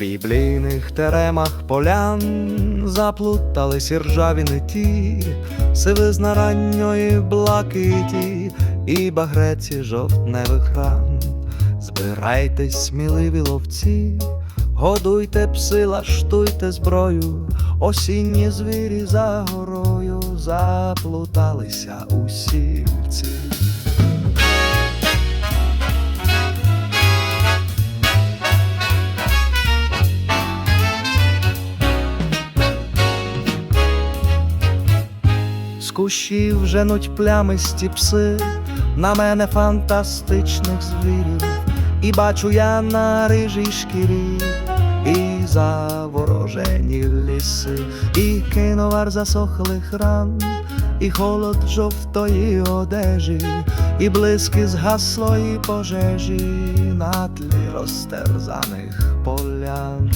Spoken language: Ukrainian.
блійних теремах полян заплутались і ржаві ті, сивизна ранньої блакиті і багреці жовтневих ран. Збирайтесь, сміливі ловці, годуйте пси, лаштуйте зброю, осінні звірі за горою заплуталися у сільці. Кущів женуть плямисті пси, на мене фантастичних звірів, і бачу я на рижій шкірі, і заворожені ліси, і киновар засохлих ран, і холод жовтої одежі, і блиски згаслої пожежі. На тлі розтерзаних полян.